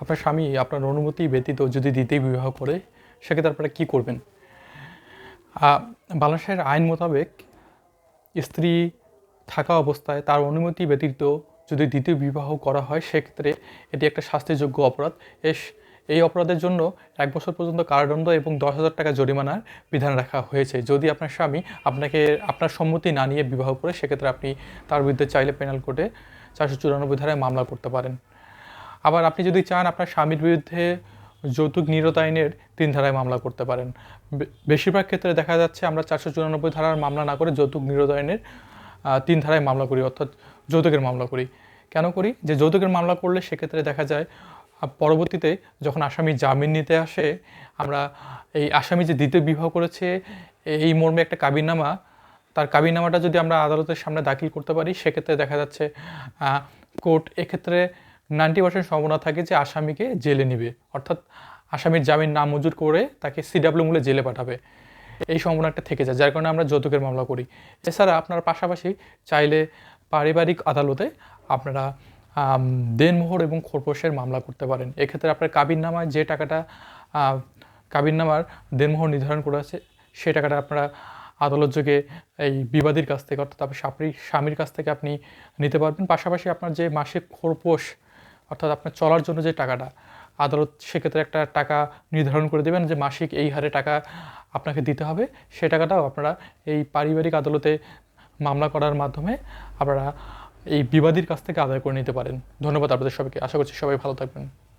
আপনার স্বামী আপনার অনুমতি ব্যতীত যদি দ্বিতীয় বিবাহ করে, সেক্ষেত্রে আপনারা কী করবেন? বাংলাদেশের আইন মোতাবেক স্ত্রী থাকা অবস্থায় তার অনুমতি ব্যতীত যদি দ্বিতীয় বিবাহ করা হয়, সেক্ষেত্রে এটি একটা শাস্তিযোগ্য অপরাধ। এস, এই অপরাধের জন্য এক বছর পর্যন্ত কারাদণ্ড এবং দশ হাজার টাকা জরিমানার বিধান রাখা হয়েছে। যদি আপনার স্বামী আপনাকে, আপনার সম্মতি না নিয়ে বিবাহ করে, সেক্ষেত্রে আপনি তার বিরুদ্ধে চাইলে পেনাল কোর্টে চারশো চুরানব্বই ধারায় মামলা করতে পারেন। আবার আপনি যদি চান আপনার স্বামীর বিরুদ্ধে যৌতুক নিরতা আইনের তিন ধারায় মামলা করতে পারেন। বেশিরভাগ ক্ষেত্রে দেখা যাচ্ছে আমরা চারশো চুরানব্বই ধারার মামলা না করে যৌতুক নিরতা আইনের তিন ধারায় মামলা করি, অর্থাৎ যৌতুকের মামলা করি। কেন করি? যে যৌতুকের মামলা করলে সেক্ষেত্রে দেখা যায় পরবর্তীতে যখন আসামি জামিন নিতে আসে, আমরা এই আসামি যে দ্বিতীয় বিবাহ করেছে, এই মর্মে একটা কাবিনামা তার কাবিনামাটা যদি আমরা আদালতের সামনে দাখিল করতে পারি, সেক্ষেত্রে দেখা যাচ্ছে কোর্ট এক্ষেত্রে নাইনটি পার্সেন্ট সম্ভাবনা থাকে যে আসামিকে জেলে নেবে। অর্থাৎ আসামির জামিন নামঞ্জুর করে তাকে সিডাব্লিউ মূলে জেলে পাঠাবে। এই সম্ভাবনাটা থেকে যায়, যার কারণে আমরা যৌতুকের মামলা করি। এছাড়া আপনার পাশাপাশি চাইলে পারিবারিক আদালতে আপনারা দেনমোহর এবং খোরপোশের মামলা করতে পারেন। এক্ষেত্রে আপনার কাবিননামায় যে টাকাটা কাবিননামার দেনমোহর নির্ধারণ করা আছে সেই টাকাটা আপনারা আদালত যোগে এই বিবাদীর কাছ থেকে, অর্থাৎ স্বামীর স্বামীর কাছ থেকে আপনি নিতে পারবেন। পাশাপাশি আপনার যে মাসিক খোরপোশ অর্থাৎ আপনার চলার জন্য যে টাকাটা, আদালত সেক্ষেত্রে একটা টাকা নির্ধারণ করে দেবেন যে মাসিক এই হারে টাকা আপনাকে দিতে হবে। সে টাকাটাও আপনারা এই পারিবারিক আদালতে মামলা করার মাধ্যমে আপনারা এই বিবাদীর কাছ থেকে আদায় করে নিতে পারেন। ধন্যবাদ আপনাদের সবাইকে। আশা করছি সবাই ভালো থাকবেন।